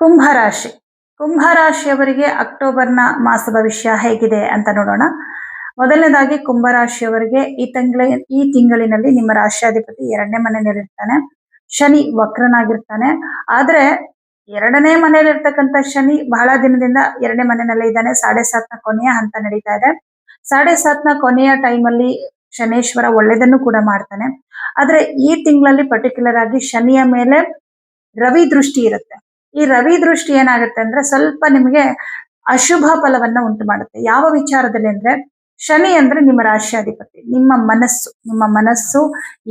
ಕುಂಭರಾಶಿ. ಕುಂಭರಾಶಿಯವರಿಗೆ ಅಕ್ಟೋಬರ್ನ ಮಾಸ ಭವಿಷ್ಯ ಹೇಗಿದೆ ಅಂತ ನೋಡೋಣ. ಮೊದಲನೇದಾಗಿ ಕುಂಭರಾಶಿಯವರಿಗೆ ಈ ತಿಂಗಳ, ಈ ತಿಂಗಳಿನಲ್ಲಿ ನಿಮ್ಮ ರಾಶ್ಯಾಧಿಪತಿ ಎರಡನೇ ಮನೆಯಲ್ಲಿರ್ತಾನೆ. ಶನಿ ವಕ್ರನಾಗಿರ್ತಾನೆ. ಆದ್ರೆ ಎರಡನೇ ಮನೆಯಲ್ಲಿರ್ತಕ್ಕಂಥ ಶನಿ ಬಹಳ ದಿನದಿಂದ ಎರಡನೇ ಮನೆಯಲ್ಲೇ ಇದ್ದಾನೆ. ಸಾಡೆ ಸಾತ್ನ ಕೊನೆಯ ಹಂತ ನಡೀತಾ ಇದೆ. ಸಾಡೆ ಸಾತ್ನ ಕೊನೆಯ ಟೈಮಲ್ಲಿ ಶನೇಶ್ವರ ಒಳ್ಳೇದನ್ನು ಕೂಡ ಮಾಡ್ತಾನೆ. ಆದ್ರೆ ಈ ತಿಂಗಳಲ್ಲಿ ಪರ್ಟಿಕ್ಯುಲರ್ ಆಗಿ ಶನಿಯ ಮೇಲೆ ರವಿ ದೃಷ್ಟಿ ಇರುತ್ತೆ. ಈ ರವಿ ದೃಷ್ಟಿ ಏನಾಗುತ್ತೆ ಅಂದ್ರೆ ಸ್ವಲ್ಪ ನಿಮಗೆ ಅಶುಭ ಫಲವನ್ನ ಉಂಟು ಮಾಡುತ್ತೆ. ಯಾವ ವಿಚಾರದಲ್ಲಿ ಅಂದ್ರೆ ಶನಿ ಅಂದ್ರೆ ನಿಮ್ಮ ರಾಶ್ಯಾಧಿಪತಿ ನಿಮ್ಮ ಮನಸ್ಸು. ನಿಮ್ಮ ಮನಸ್ಸು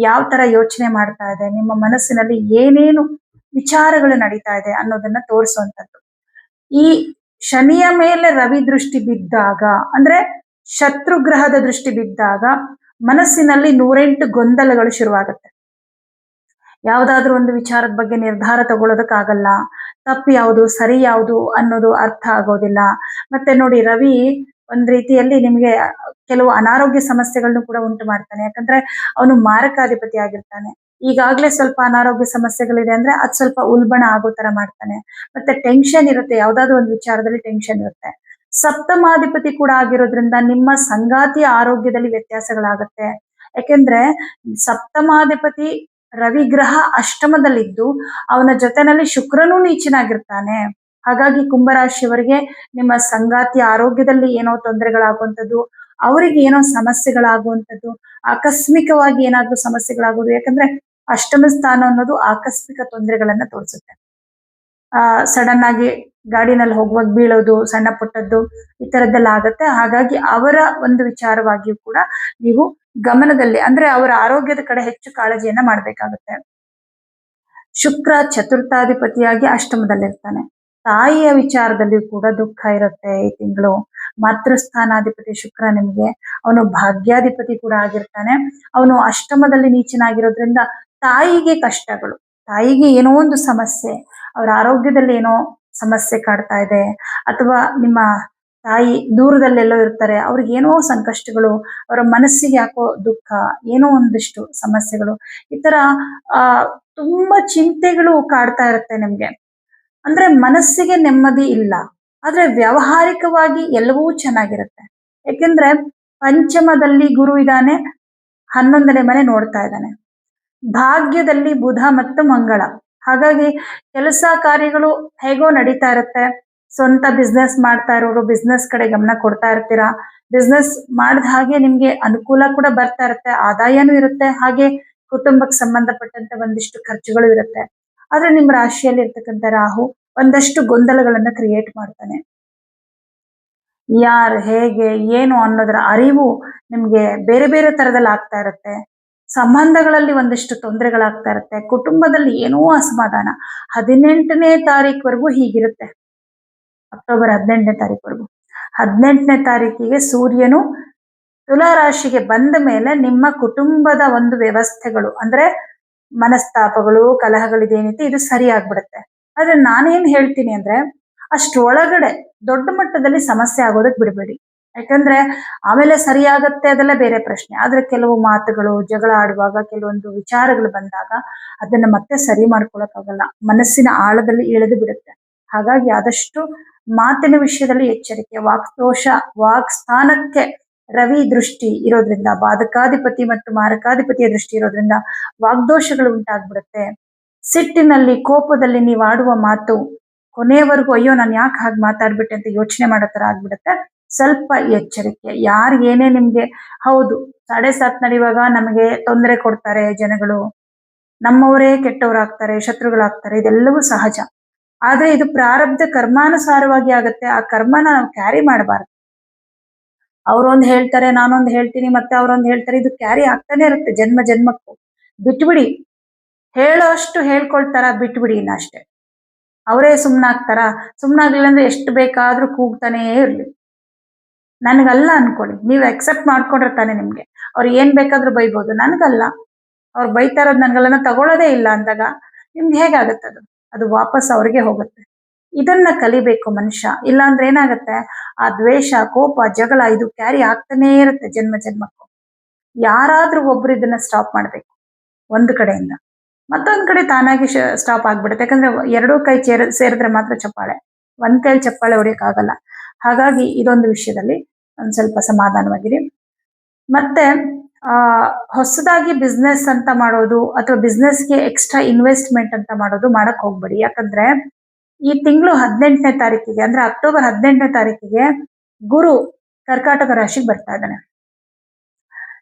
ಯಾವ ತರ ಯೋಚನೆ ಮಾಡ್ತಾ ಇದೆ, ನಿಮ್ಮ ಮನಸ್ಸಿನಲ್ಲಿ ಏನೇನು ವಿಚಾರಗಳು ನಡೀತಾ ಇದೆ ಅನ್ನೋದನ್ನ ತೋರಿಸುವಂತದ್ದು ಈ ಶನಿಯ ಮೇಲೆ ರವಿ ದೃಷ್ಟಿ ಬಿದ್ದಾಗ ಅಂದ್ರೆ ಶತ್ರುಗ್ರಹದ ದೃಷ್ಟಿ ಬಿದ್ದಾಗ ಮನಸ್ಸಿನಲ್ಲಿ ನೂರೆಂಟು ಗೊಂದಲಗಳು ಶುರುವಾಗುತ್ತೆ. ಯಾವ್ದಾದ್ರು ಒಂದು ವಿಚಾರದ ಬಗ್ಗೆ ನಿರ್ಧಾರ ತಗೊಳ್ಳೋದಕ್ಕಾಗಲ್ಲ. ತಪ್ಪು ಯಾವುದು, ಸರಿ ಯಾವುದು ಅನ್ನೋದು ಅರ್ಥ ಆಗೋದಿಲ್ಲ. ಮತ್ತೆ ನೋಡಿ ರವಿ ಒಂದ್ ರೀತಿಯಲ್ಲಿ ನಿಮಗೆ ಕೆಲವು ಅನಾರೋಗ್ಯ ಸಮಸ್ಯೆಗಳನ್ನು ಕೂಡ ಉಂಟು ಮಾಡ್ತಾನೆ. ಯಾಕಂದ್ರೆ ಅವನು ಮಾರಕಾಧಿಪತಿ ಆಗಿರ್ತಾನೆ. ಈಗಾಗ್ಲೇ ಸ್ವಲ್ಪ ಅನಾರೋಗ್ಯ ಸಮಸ್ಯೆಗಳಿದೆ ಅಂದ್ರೆ ಅದ್ ಸ್ವಲ್ಪ ಉಲ್ಬಣ ಆಗೋ ತರ ಮಾಡ್ತಾನೆ. ಮತ್ತೆ ಟೆನ್ಷನ್ ಇರುತ್ತೆ, ಯಾವ್ದಾದ್ರು ಒಂದು ವಿಚಾರದಲ್ಲಿ ಟೆನ್ಷನ್ ಇರುತ್ತೆ. ಸಪ್ತಮಾಧಿಪತಿ ಕೂಡ ಆಗಿರೋದ್ರಿಂದ ನಿಮ್ಮ ಸಂಗಾತಿಯ ಆರೋಗ್ಯದಲ್ಲಿ ವ್ಯತ್ಯಾಸಗಳಾಗತ್ತೆ. ಯಾಕೆಂದ್ರೆ ಸಪ್ತಮಾಧಿಪತಿ ರವಿಗ್ರಹ ಅಷ್ಟಮದಲ್ಲಿದ್ದು ಅವನ ಜೊತೆನಲ್ಲಿ ಶುಕ್ರನೂ ನೀಚನಾಗಿರ್ತಾನೆ. ಹಾಗಾಗಿ ಕುಂಭರಾಶಿಯವರಿಗೆ ನಿಮ್ಮ ಸಂಗಾತಿ ಆರೋಗ್ಯದಲ್ಲಿ ಏನೋ ತೊಂದರೆಗಳಾಗುವಂಥದ್ದು, ಅವರಿಗೆ ಏನೋ ಸಮಸ್ಯೆಗಳಾಗುವಂಥದ್ದು, ಆಕಸ್ಮಿಕವಾಗಿ ಏನಾದ್ರೂ ಸಮಸ್ಯೆಗಳಾಗುವುದು ಯಾಕಂದ್ರೆ ಅಷ್ಟಮ ಸ್ಥಾನ ಅನ್ನೋದು ಆಕಸ್ಮಿಕ ತೊಂದರೆಗಳನ್ನ ತೋರಿಸುತ್ತೆ. ಸಡನ್ ಆಗಿ ಗಾಡಿನಲ್ಲಿ ಹೋಗುವಾಗ ಬೀಳೋದು, ಸಣ್ಣ ಪುಟ್ಟದ್ದು ಈ ತರದ್ದೆಲ್ಲ ಆಗತ್ತೆ. ಹಾಗಾಗಿ ಅವರ ಒಂದು ವಿಚಾರವಾಗಿಯೂ ಕೂಡ ನೀವು ಗಮನದಲ್ಲಿ, ಅಂದ್ರೆ ಅವರ ಆರೋಗ್ಯದ ಕಡೆ ಹೆಚ್ಚು ಕಾಳಜಿಯನ್ನ ಮಾಡ್ಬೇಕಾಗತ್ತೆ. ಶುಕ್ರ ಚತುರ್ಥಾಧಿಪತಿಯಾಗಿ ಅಷ್ಟಮದಲ್ಲಿರ್ತಾನೆ. ತಾಯಿಯ ವಿಚಾರದಲ್ಲಿಯೂ ಕೂಡ ದುಃಖ ಇರುತ್ತೆ ಈ ತಿಂಗಳು. ಮಾತೃಸ್ಥಾನಾಧಿಪತಿ ಶುಕ್ರ ನಿಮಗೆ. ಅವನು ಭಾಗ್ಯಾಧಿಪತಿ ಕೂಡ ಆಗಿರ್ತಾನೆ. ಅವನು ಅಷ್ಟಮದಲ್ಲಿ ನೀಚನಾಗಿರೋದ್ರಿಂದ ತಾಯಿಗೆ ಕಷ್ಟಗಳು. ತಾಯಿಗೆ ಏನೋ ಒಂದು ಸಮಸ್ಯೆ, ಅವರ ಆರೋಗ್ಯದಲ್ಲಿ ಏನೋ ಸಮಸ್ಯೆ ಕಾಡ್ತಾ ಇದೆ, ಅಥವಾ ನಿಮ್ಮ ತಾಯಿ ದೂರದಲ್ಲೆಲ್ಲೋ ಇರ್ತಾರೆ, ಅವ್ರಿಗೆ ಏನೋ ಸಂಕಷ್ಟಗಳು, ಅವರ ಮನಸ್ಸಿಗೆ ಯಾಕೋ ದುಃಖ, ಏನೋ ಒಂದಿಷ್ಟು ಸಮಸ್ಯೆಗಳು, ಈ ತರ, ಆ, ತುಂಬಾ ಚಿಂತೆಗಳು ಕಾಡ್ತಾ ಇರುತ್ತೆ ನಿಮ್ಗೆ. ಅಂದ್ರೆ ಮನಸ್ಸಿಗೆ ನೆಮ್ಮದಿ ಇಲ್ಲ, ಆದ್ರೆ ವ್ಯಾವಹಾರಿಕವಾಗಿ ಎಲ್ಲವೂ ಚೆನ್ನಾಗಿರುತ್ತೆ. ಯಾಕೆಂದ್ರೆ ಪಂಚಮದಲ್ಲಿ ಗುರು ಇದ್ದಾನೆ, ಹನ್ನೊಂದನೇ ಮನೆ ನೋಡ್ತಾ ಇದ್ದಾನೆ. ಭಾಗ್ಯದಲ್ಲಿ ಬುಧ ಮತ್ತು ಮಂಗಳ. ಹಾಗಾಗಿ ಕೆಲಸ ಕಾರ್ಯಗಳು ಹೇಗೋ ನಡೀತಾ ಇರುತ್ತೆ. ಸ್ವಂತ ಬಿಸ್ನೆಸ್ ಮಾಡ್ತಾ ಇರೋರು ಬಿಸ್ನೆಸ್ ಕಡೆ ಗಮನ ಕೊಡ್ತಾ ಇರ್ತೀರಾ? ಬಿಸ್ನೆಸ್ ಮಾಡಿದ ಹಾಗೆ ನಿಮ್ಗೆ ಅನುಕೂಲ ಕೂಡ ಬರ್ತಾ ಇರುತ್ತೆ, ಆದಾಯನೂ ಇರುತ್ತೆ, ಹಾಗೆ ಕುಟುಂಬಕ್ಕೆ ಸಂಬಂಧಪಟ್ಟಂತೆ ಒಂದಿಷ್ಟು ಖರ್ಚುಗಳು ಇರುತ್ತೆ. ಆದ್ರೆ ನಿಮ್ ರಾಶಿಯಲ್ಲಿ ಇರ್ತಕ್ಕಂಥ ರಾಹು ಒಂದಷ್ಟು ಗೊಂದಲಗಳನ್ನ ಕ್ರಿಯೇಟ್ ಮಾಡ್ತಾನೆ. ಯಾರು, ಹೇಗೆ, ಏನು ಅನ್ನೋದರ ಅರಿವು ನಿಮ್ಗೆ ಬೇರೆ ಬೇರೆ ತರದಲ್ಲಿ ಆಗ್ತಾ ಇರುತ್ತೆ. ಸಂಬಂಧಗಳಲ್ಲಿ ಒಂದಿಷ್ಟು ತೊಂದರೆಗಳಾಗ್ತಾ ಇರುತ್ತೆ. ಕುಟುಂಬದಲ್ಲಿ ಏನೋ ಅಸಮಾಧಾನ. ಹದಿನೆಂಟನೇ ತಾರೀಕ್ವರೆಗೂ ಹೀಗಿರುತ್ತೆ. ಅಕ್ಟೋಬರ್ ಹದಿನೆಂಟನೇ ತಾರೀಕುವರೆಗೂ. ಹದಿನೆಂಟನೇ ತಾರೀಕಿಗೆ ಸೂರ್ಯನು ತುಲಾ ರಾಶಿಗೆ ಬಂದ ಮೇಲೆ ನಿಮ್ಮ ಕುಟುಂಬದ ಒಂದು ವ್ಯವಸ್ಥೆಗಳು, ಅಂದ್ರೆ ಮನಸ್ತಾಪಗಳು ಕಲಹಗಳಿದೇನಿದೆ ಇದು ಸರಿ ಆಗ್ಬಿಡುತ್ತೆ ಆದ್ರೆ ನಾನೇನ್ ಹೇಳ್ತೀನಿ ಅಂದ್ರೆ ಅಷ್ಟೊಳಗಡೆ ದೊಡ್ಡ ಮಟ್ಟದಲ್ಲಿ ಸಮಸ್ಯೆ ಆಗೋದಕ್ ಬಿಡಬೇಡಿ. ಯಾಕಂದ್ರೆ ಆಮೇಲೆ ಸರಿಯಾಗತ್ತೆ ಅದೆಲ್ಲ ಬೇರೆ ಪ್ರಶ್ನೆ. ಆದ್ರೆ ಕೆಲವು ಮಾತುಗಳು ಜಗಳ ಆಡುವಾಗ ಕೆಲವೊಂದು ವಿಚಾರಗಳು ಬಂದಾಗ ಅದನ್ನ ಮತ್ತೆ ಸರಿ ಮಾಡ್ಕೊಳಕ್ಕಾಗಲ್ಲ. ಮನಸ್ಸಿನ ಆಳದಲ್ಲಿ ಇಳಿದು ಬಿಡುತ್ತೆ. ಹಾಗಾಗಿ ಆದಷ್ಟು ಮಾತಿನ ವಿಷಯದಲ್ಲಿ ಎಚ್ಚರಿಕೆ, ವಾಕ್ದೋಷ ವಾಕ್ ಸ್ಥಾನಕ್ಕೆ ರವಿ ದೃಷ್ಟಿ ಇರೋದ್ರಿಂದ, ಬಾಧಕಾಧಿಪತಿ ಮತ್ತು ಮಾರಕಾಧಿಪತಿಯ ದೃಷ್ಟಿ ಇರೋದ್ರಿಂದ ವಾಗ್ದೋಷಗಳು ಉಂಟಾಗ್ಬಿಡುತ್ತೆ. ಸಿಟ್ಟಿನಲ್ಲಿ, ಕೋಪದಲ್ಲಿ ನೀವು ಆಡುವ ಮಾತು ಕೊನೆಯವರೆಗೂ ಅಯ್ಯೋ, ನಾನು ಯಾಕೆ ಹಾಗೆ ಮಾತಾಡ್ಬಿಟ್ಟೆ ಅಂತ ಯೋಚನೆ ಮಾಡೋ ತರ ಆಗ್ಬಿಡುತ್ತೆ. ಸ್ವಲ್ಪ ಎಚ್ಚರಿಕೆ. ಯಾರು ಏನೇ ನಿಮ್ಗೆ, ಹೌದು ಸಾಡೆ ಸಾತ್ ನಡೆಯುವಾಗ ನಮಗೆ ತೊಂದರೆ ಕೊಡ್ತಾರೆ ಜನಗಳು. ನಮ್ಮವರೇ ಕೆಟ್ಟವರಾಗ್ತಾರೆ, ಶತ್ರುಗಳಾಗ್ತಾರೆ, ಇದೆಲ್ಲವೂ ಸಹಜ. ಆದ್ರೆ ಇದು ಪ್ರಾರಬ್ಧ ಕರ್ಮಾನುಸಾರವಾಗಿ ಆಗತ್ತೆ. ಆ ಕರ್ಮನ ನಾವು ಕ್ಯಾರಿ ಮಾಡಬಾರ್ದು. ಅವ್ರೊಂದು ಹೇಳ್ತಾರೆ, ನಾನೊಂದು ಹೇಳ್ತೀನಿ, ಮತ್ತೆ ಅವ್ರೊಂದು ಹೇಳ್ತಾರೆ, ಇದು ಕ್ಯಾರಿ ಆಗ್ತಾನೆ ಇರುತ್ತೆ. ಜನ್ಮ ಜನ್ಮಕ್ಕೂ. ಬಿಟ್ಬಿಡಿ. ಹೇಳೋ ಅಷ್ಟು ಹೇಳ್ಕೊಳ್ತಾರ, ಬಿಟ್ಬಿಡಿ ಇನ್ನ ಅಷ್ಟೇ ಅವರೇ ಸುಮ್ನಾಗ್ತಾರ? ಸುಮ್ನಾಗ್ಲಿಲ್ಲ ಅಂದ್ರೆ ಎಷ್ಟು ಬೇಕಾದ್ರೂ ಕೂಗ್ತಾನೇ ಇರ್ಲಿ. ನನ್ಗಲ್ಲ ಅನ್ಕೊಳ್ಳಿ. ನೀವು ಅಕ್ಸೆಪ್ಟ್ ಮಾಡ್ಕೊಂಡ್ರೆ ತಾನೆ ನಿಮ್ಗೆ. ಅವ್ರು ಏನ್ ಬೇಕಾದ್ರೂ ಬೈಬೋದು. ನನಗಲ್ಲ. ಅವ್ರು ಬೈತಾ ಇರೋದು ನನ್ಗಲ್ಲ ತಗೊಳ್ಳೋದೇ ಇಲ್ಲ ಅಂದಾಗ ನಿಮ್ಗೆ ಹೇಗಾಗುತ್ತೆ ಅದು? ಅದು ವಾಪಸ್ ಅವ್ರಿಗೆ ಹೋಗುತ್ತೆ. ಇದನ್ನ ಕಲಿಬೇಕು ಮನುಷ್ಯ. ಇಲ್ಲಾಂದ್ರೆ ಏನಾಗುತ್ತೆ? ಆ ದ್ವೇಷ, ಕೋಪ, ಜಗಳ ಇದು ಕ್ಯಾರಿ ಆಗ್ತಾನೇ ಇರುತ್ತೆ ಜನ್ಮ ಜನ್ಮಕ್ಕೂ. ಯಾರಾದ್ರೂ ಒಬ್ರು ಇದನ್ನ ಸ್ಟಾಪ್ ಮಾಡ್ಬೇಕು. ಒಂದು ಕಡೆಯಿಂದ. ಮತ್ತೊಂದು ಕಡೆ ತಾನಾಗಿ ಸ್ಟಾಪ್ ಆಗ್ಬಿಡುತ್ತೆ. ಯಾಕಂದ್ರೆ ಎರಡೂ ಕೈ ಸೇರಿದ್ರೆ ಮಾತ್ರ ಚಪ್ಪಾಳೆ. ಒಂದ್ ಕೈಲಿ ಚಪ್ಪಾಳೆ ಹೊಡಿಯಕ್ ಆಗಲ್ಲ ಹಾಗಾಗಿ ಇದೊಂದು ವಿಷಯದಲ್ಲಿ ಒಂದ್ ಸ್ವಲ್ಪ ಸಮಾಧಾನವಾಗಿರಿ ಮತ್ತೆ, ಆ, ಹೊಸದಾಗಿ ಬಿಸ್ನೆಸ್ ಅಂತ ಮಾಡೋದು ಅಥವಾ ಬಿಸ್ನೆಸ್ಗೆ ಎಕ್ಸ್ಟ್ರಾ ಇನ್ವೆಸ್ಟ್ಮೆಂಟ್ ಅಂತ ಮಾಡೋದು ಮಾಡಕ್ ಹೋಗ್ಬೇಡಿ. ಯಾಕಂದ್ರೆ, ಈ ತಿಂಗಳು ಹದಿನೆಂಟನೇ ತಾರೀಕಿಗೆ, ಅಂದ್ರೆ ಅಕ್ಟೋಬರ್ ಹದಿನೆಂಟನೇ ತಾರೀಕಿಗೆ ಗುರು ಕರ್ಕಾಟಕ ರಾಶಿಗೆ ಬರ್ತಾ ಇದ್ದಾನೆ.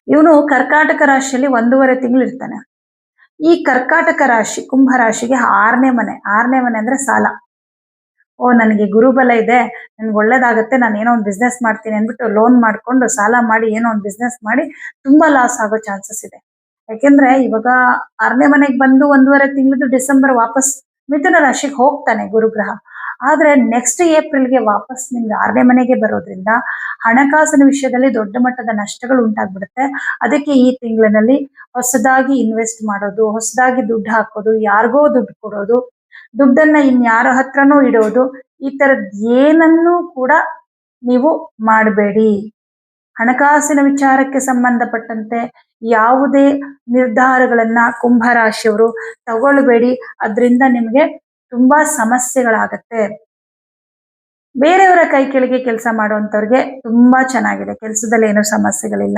ಇವನು ಕರ್ಕಾಟಕ ರಾಶಿಯಲ್ಲಿ ಒಂದೂವರೆ ತಿಂಗಳು ಇರ್ತಾನೆ. ಈ ಕರ್ಕಾಟಕ ರಾಶಿ, ಕುಂಭ ರಾಶಿಗೆ ಆರನೇ ಮನೆ. ಆರನೇ ಮನೆ ಅಂದ್ರೆ ಸಾಲ. ಓ, ನನಗೆ ಗುರುಬಲ ಇದೆ, ನನ್ಗೆ ಒಳ್ಳೇದಾಗತ್ತೆ, ನಾನು ಏನೋ ಒಂದು ಬಿಸ್ನೆಸ್ ಮಾಡ್ತೀನಿ ಅಂದ್ಬಿಟ್ಟು ಲೋನ್ ಮಾಡ್ಕೊಂಡು ಸಾಲ ಮಾಡಿ, ಏನೋ ಒಂದು ಬಿಸ್ನೆಸ್ ಮಾಡಿ ತುಂಬಾ ಲಾಸ್ ಆಗೋ ಚಾನ್ಸಸ್ ಇದೆ. ಯಾಕೆಂದ್ರೆ ಇವಾಗ ಆರನೇ ಮನೆಗೆ ಬಂದು ಒಂದೂವರೆ ತಿಂಗಳದ್ದು ಡಿಸೆಂಬರ್ ವಾಪಸ್ ಮಿಥುನ ರಾಶಿಗೆ ಹೋಗ್ತಾನೆ ಗುರುಗ್ರಹ ಆದ್ರೆ ನೆಕ್ಸ್ಟ್ ಏಪ್ರಿಲ್ಗೆ ವಾಪಸ್ ನಿಮ್ಗೆ ಆರನೇ ಮನೆಗೆ ಬರೋದ್ರಿಂದ ಹಣಕಾಸಿನ ವಿಷಯದಲ್ಲಿ ದೊಡ್ಡ ಮಟ್ಟದ ನಷ್ಟಗಳು ಉಂಟಾಗ್ಬಿಡುತ್ತೆ. ಅದಕ್ಕೆ ಈ ತಿಂಗಳಿನಲ್ಲಿ ಹೊಸದಾಗಿ ಇನ್ವೆಸ್ಟ್ ಮಾಡೋದು, ಹೊಸದಾಗಿ ದುಡ್ಡು ಹಾಕೋದು, ಯಾರಿಗೋ ದುಡ್ಡು ಕೊಡೋದು ದುಡ್ಡನ್ನ ಇನ್ಯಾರ ಹತ್ರನೂ ಇಡೋದು, ಈ ತರದ್ ಏನನ್ನೂ ಕೂಡ ನೀವು ಮಾಡಬೇಡಿ. ಹಣಕಾಸಿನ ವಿಚಾರಕ್ಕೆ ಸಂಬಂಧಪಟ್ಟಂತೆ ಯಾವುದೇ ನಿರ್ಧಾರಗಳನ್ನ ಕುಂಭರಾಶಿಯವರು ತಗೊಳ್ಬೇಡಿ. ಅದರಿಂದ ನಿಮಗೆ ತುಂಬಾ ಸಮಸ್ಯೆಗಳಾಗತ್ತೆ. ಬೇರೆಯವರ ಕೈ ಕೆಳಗೆ ಕೆಲಸ ಮಾಡುವಂಥವ್ರಿಗೆ ತುಂಬಾ ಚೆನ್ನಾಗಿದೆ. ಕೆಲಸದಲ್ಲಿ ಏನೂ ಸಮಸ್ಯೆಗಳಿಲ್ಲ.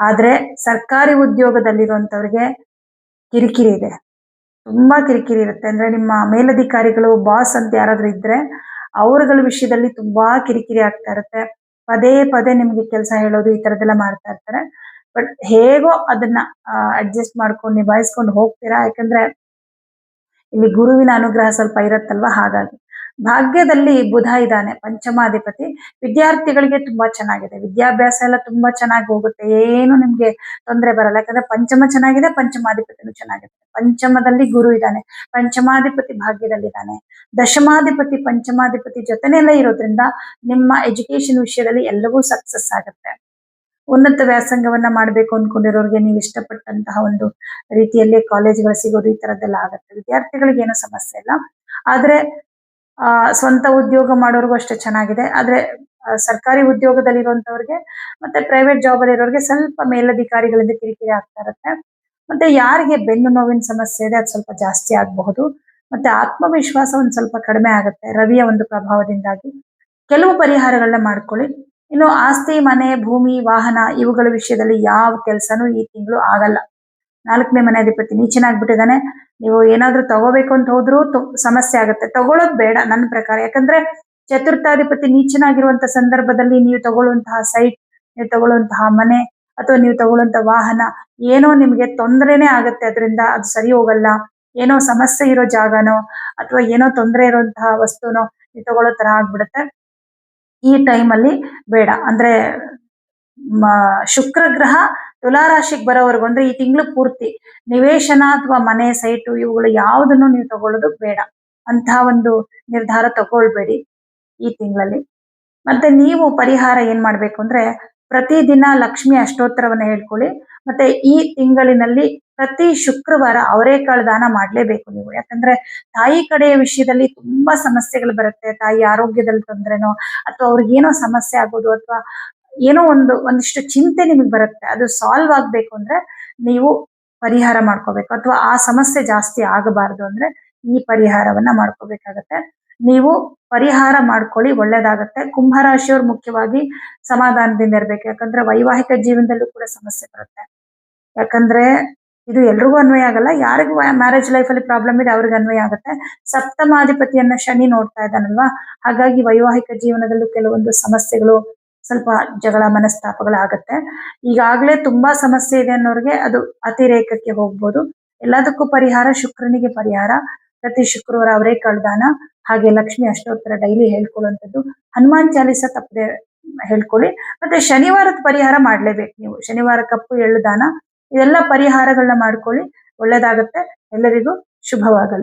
ಆದ್ರೆ ಸರ್ಕಾರಿ ಉದ್ಯೋಗದಲ್ಲಿರುವಂಥವ್ರಿಗೆ ಕಿರಿಕಿರಿ ಇದೆ. ತುಂಬಾ ಕಿರಿಕಿರಿ ಇರುತ್ತೆ. ಅಂದ್ರೆ ನಿಮ್ಮ ಮೇಲಧಿಕಾರಿಗಳು ಬಾಸ್ ಅಂತ ಯಾರಾದರೂ ಇದ್ರೆ ಅವರುಗಳ ವಿಷಯದಲ್ಲಿ ತುಂಬಾ ಕಿರಿಕಿರಿ ಆಗ್ತಾ ಇರುತ್ತೆ. ಪದೇ ಪದೇ ನಿಮಗೆ ಕೆಲಸ ಹೇಳೋದು ಈ ತರದೆಲ್ಲ ಮಾಡ್ತಾ ಇರ್ತಾರೆ. ಬಟ್ ಹೇಗೋ ಅದನ್ನ ಅಡ್ಜಸ್ಟ್ ಮಾಡ್ಕೊಂಡು ನಿಭಾಯಿಸ್ಕೊಂಡು ಹೋಗ್ತೀರಾ? ಯಾಕಂದ್ರೆ ಇಲ್ಲಿ ಗುರುವಿನ ಅನುಗ್ರಹ ಸ್ವಲ್ಪ ಇರತ್ತಲ್ವಾ? ಹಾಗಾಗಿ. ಭಾಗ್ಯದಲ್ಲಿ ಬುಧ ಇದ್ದಾನೆ, ಪಂಚಮಾಧಿಪತಿ. ವಿದ್ಯಾರ್ಥಿಗಳಿಗೆ ತುಂಬಾ ಚೆನ್ನಾಗಿದೆ. ವಿದ್ಯಾಭ್ಯಾಸ ಎಲ್ಲ ತುಂಬಾ ಚೆನ್ನಾಗಿ ಹೋಗುತ್ತೆ. ಏನು ನಿಮ್ಗೆ ತೊಂದರೆ ಬರಲ್ಲ. ಯಾಕಂದ್ರೆ ಪಂಚಮ ಚೆನ್ನಾಗಿದೆ, ಪಂಚಮಾಧಿಪತಿನೂ ಚೆನ್ನಾಗಿದೆ. ಪಂಚಮದಲ್ಲಿ ಗುರು ಇದ್ದಾನೆ. ಪಂಚಮಾಧಿಪತಿ ಭಾಗ್ಯದಲ್ಲಿದ್ದಾನೆ. ದಶಮಾಧಿಪತಿ, ಪಂಚಮಾಧಿಪತಿ ಜೊತೆನೆಲ್ಲ ಇರೋದ್ರಿಂದ ನಿಮ್ಮ ಎಜುಕೇಶನ್ ವಿಷಯದಲ್ಲಿ ಎಲ್ಲವೂ ಸಕ್ಸಸ್ ಆಗುತ್ತೆ. ಉನ್ನತ ವ್ಯಾಸಂಗವನ್ನ ಮಾಡಬೇಕು ಅನ್ಕೊಂಡಿರೋರಿಗೆ ನೀವು ಇಷ್ಟಪಟ್ಟಂತಹ ಒಂದು ರೀತಿಯಲ್ಲಿ ಕಾಲೇಜ್ಗಳು ಸಿಗೋದು ಈ ತರದ್ದೆಲ್ಲ ಆಗುತ್ತೆ. ವಿದ್ಯಾರ್ಥಿಗಳಿಗೆ ಏನೂ ಸಮಸ್ಯೆ ಇಲ್ಲ. ಆದ್ರೆ ಆ, ಸ್ವಂತ ಉದ್ಯೋಗ ಮಾಡೋರ್ಗು ಅಷ್ಟೇ ಚೆನ್ನಾಗಿದೆ. ಆದ್ರೆ ಸರ್ಕಾರಿ ಉದ್ಯೋಗದಲ್ಲಿ ಇರುವಂತವ್ರಿಗೆ ಮತ್ತೆ ಪ್ರೈವೇಟ್ ಜಾಬ್ ಅಲ್ಲಿ ಇರೋರಿಗೆ ಸ್ವಲ್ಪ ಮೇಲಧಿಕಾರಿಗಳಿಂದ ಕಿರಿಕಿರಿ ಆಗ್ತಾ ಇರುತ್ತೆ. ಮತ್ತೆ ಯಾರಿಗೆ ಬೆನ್ನು ನೋವಿನ ಸಮಸ್ಯೆ ಇದೆ, ಅದು ಸ್ವಲ್ಪ ಜಾಸ್ತಿ ಆಗಬಹುದು. ಮತ್ತೆ ಆತ್ಮವಿಶ್ವಾಸ ಒಂದ್ ಸ್ವಲ್ಪ ಕಡಿಮೆ ಆಗುತ್ತೆ, ರವಿಯ ಒಂದು ಪ್ರಭಾವದಿಂದಾಗಿ. ಕೆಲವು ಪರಿಹಾರಗಳನ್ನ ಮಾಡ್ಕೊಳ್ಳಿ. ಇನ್ನು ಆಸ್ತಿ, ಮನೆ, ಭೂಮಿ, ವಾಹನ ಇವುಗಳ ವಿಷಯದಲ್ಲಿ ಯಾವ ಕೆಲಸನೂ ಈ ತಿಂಗಳು ಆಗಲ್ಲ. ನಾಲ್ಕನೇ ಮನೆ ಅಧಿಪತಿ ನೀಚನಾಗ್ಬಿಟ್ಟಿದ್ದಾನೆ ನೀವು ಏನಾದ್ರೂ ತಗೋಬೇಕು ಅಂತ ಹೋದ್ರು ಸಮಸ್ಯೆ ಆಗುತ್ತೆ. ತಗೊಳ್ಳೋದು ಬೇಡ ನನ್ನ ಪ್ರಕಾರ. ಯಾಕಂದ್ರೆ ಚತುರ್ಥಾಧಿಪತಿ ನೀಚನಾಗಿರುವಂತ ಸಂದರ್ಭದಲ್ಲಿ ನೀವು ತಗೊಳ್ಳುವಂತಹ ಸೈಟ್, ನೀವು ತಗೊಳ್ಳುವಂತಹ ಮನೆ ಅಥವಾ ನೀವು ತಗೊಳ್ಳುವಂತ ವಾಹನ ಏನೋ ನಿಮ್ಗೆ ತೊಂದರೆನೇ ಆಗತ್ತೆ ಅದರಿಂದ ಅದು ಸರಿ ಹೋಗಲ್ಲ. ಏನೋ ಸಮಸ್ಯೆ ಇರೋ ಜಾಗನೋ ಅಥವಾ ಏನೋ ತೊಂದರೆ ಇರುವಂತಹ ವಸ್ತುನೋ ನೀವು ತಗೊಳ್ಳೋ ತರ ಆಗ್ಬಿಡುತ್ತೆ. ಈ ಟೈಮಲ್ಲಿ ಬೇಡ. ಅಂದ್ರೆ ಶುಕ್ರ ಗ್ರಹ ತುಲಾರಾಶಿಗೆ ಬರೋವರೆಗೂ ಅಂದ್ರೆ ಈ ತಿಂಗಳು ಪೂರ್ತಿ ನಿವೇಶನ ಅಥವಾ ಮನೆ, ಸೈಟು ಇವುಗಳು ಯಾವುದನ್ನು ನೀವು ತಗೊಳ್ಳೋದು ಬೇಡ. ಅಂತ ಒಂದು ನಿರ್ಧಾರ ತಗೊಳ್ಬೇಡಿ ಈ ತಿಂಗಳಲ್ಲಿ. ಮತ್ತೆ ನೀವು ಪರಿಹಾರ ಏನ್ ಮಾಡ್ಬೇಕು ಅಂದ್ರೆ ಪ್ರತಿದಿನ ಲಕ್ಷ್ಮಿ ಅಷ್ಟೋತ್ತರವನ್ನ ಹೇಳ್ಕೊಳ್ಳಿ. ಮತ್ತೆ ಈ ತಿಂಗಳಿನಲ್ಲಿ ಪ್ರತಿ ಶುಕ್ರವಾರ ಅವರೇಕಾಳು ದಾನ ಮಾಡ್ಲೇಬೇಕು ನೀವು. ಯಾಕಂದ್ರೆ ತಾಯಿ ಕಡೆಯ ವಿಷಯದಲ್ಲಿ ತುಂಬಾ ಸಮಸ್ಯೆಗಳು ಬರುತ್ತೆ. ತಾಯಿ ಆರೋಗ್ಯದಲ್ಲಿ ತೊಂದ್ರೆನೋ ಅಥವಾ ಅವ್ರಿಗೆ ಏನೋ ಸಮಸ್ಯೆ ಆಗೋದು ಅಥವಾ ಏನೋ ಒಂದು, ಒಂದಿಷ್ಟು ಚಿಂತೆ ನಿಮಗೆ ಬರುತ್ತೆ. ಅದು ಸಾಲ್ವ್ ಆಗ್ಬೇಕು ಅಂದ್ರೆ ನೀವು ಪರಿಹಾರ ಮಾಡ್ಕೋಬೇಕು. ಅಥವಾ ಆ ಸಮಸ್ಯೆ ಜಾಸ್ತಿ ಆಗಬಾರದು ಅಂದ್ರೆ ಈ ಪರಿಹಾರವನ್ನ ಮಾಡ್ಕೋಬೇಕಾಗತ್ತೆ. ನೀವು ಪರಿಹಾರ ಮಾಡ್ಕೊಳ್ಳಿ, ಒಳ್ಳೇದಾಗತ್ತೆ. ಕುಂಭರಾಶಿಯವ್ರು ಮುಖ್ಯವಾಗಿ ಸಮಾಧಾನದಿಂದ ಇರ್ಬೇಕು. ಯಾಕಂದ್ರೆ ವೈವಾಹಿಕ ಜೀವನದಲ್ಲೂ ಕೂಡ ಸಮಸ್ಯೆ ಬರುತ್ತೆ. ಯಾಕಂದ್ರೆ ಇದು ಎಲ್ರಿಗೂ ಅನ್ವಯ ಆಗಲ್ಲ. ಯಾರಿಗೂ ಮ್ಯಾರೇಜ್ ಲೈಫ್ ಅಲ್ಲಿ ಪ್ರಾಬ್ಲಮ್ ಇದೆ, ಅವ್ರಿಗೆ ಅನ್ವಯ ಆಗುತ್ತೆ. ಸಪ್ತಮಾಧಿಪತಿಯನ್ನ ಶನಿ ನೋಡ್ತಾ ಇದ್ದಾನಲ್ವಾ? ಹಾಗಾಗಿ ವೈವಾಹಿಕ ಜೀವನದಲ್ಲೂ ಕೆಲವೊಂದು ಸಮಸ್ಯೆಗಳು ಸ್ವಲ್ಪ ಜಗಳ ಮನಸ್ತಾಪಗಳಾಗತ್ತೆ. ಈಗಾಗಲೇ ತುಂಬಾ ಸಮಸ್ಯೆ ಇದೆ ಅನ್ನೋರಿಗೆ ಅದು ಅತಿರೇಕಕ್ಕೆ ಹೋಗ್ಬೋದು. ಎಲ್ಲದಕ್ಕೂ ಪರಿಹಾರ ಶುಕ್ರನಿಗೆ ಪರಿಹಾರ. ಪ್ರತಿ ಶುಕ್ರವಾರ ಅವರೇ ಕಳ್ದಾನ. ಹಾಗೆ ಲಕ್ಷ್ಮಿ ಅಷ್ಟೋತ್ತರ ಡೈಲಿ ಹೇಳ್ಕೊಳ್ಳುವಂಥದ್ದು. ಹನುಮಾನ್ ಚಾಲಿಸ ತಪ್ಪದೆ ಹೇಳ್ಕೊಳ್ಳಿ. ಮತ್ತೆ ಶನಿವಾರದ ಪರಿಹಾರ ಮಾಡಲೇಬೇಕು ನೀವು. ಶನಿವಾರ ಕಪ್ಪು ಎಳ್ಳು ದಾನ. ಇದೆಲ್ಲ ಪರಿಹಾರಗಳನ್ನ ಮಾಡ್ಕೊಳ್ಳಿ. ಒಳ್ಳೇದಾಗತ್ತೆ. ಎಲ್ಲರಿಗೂ ಶುಭವಾಗಲಿ.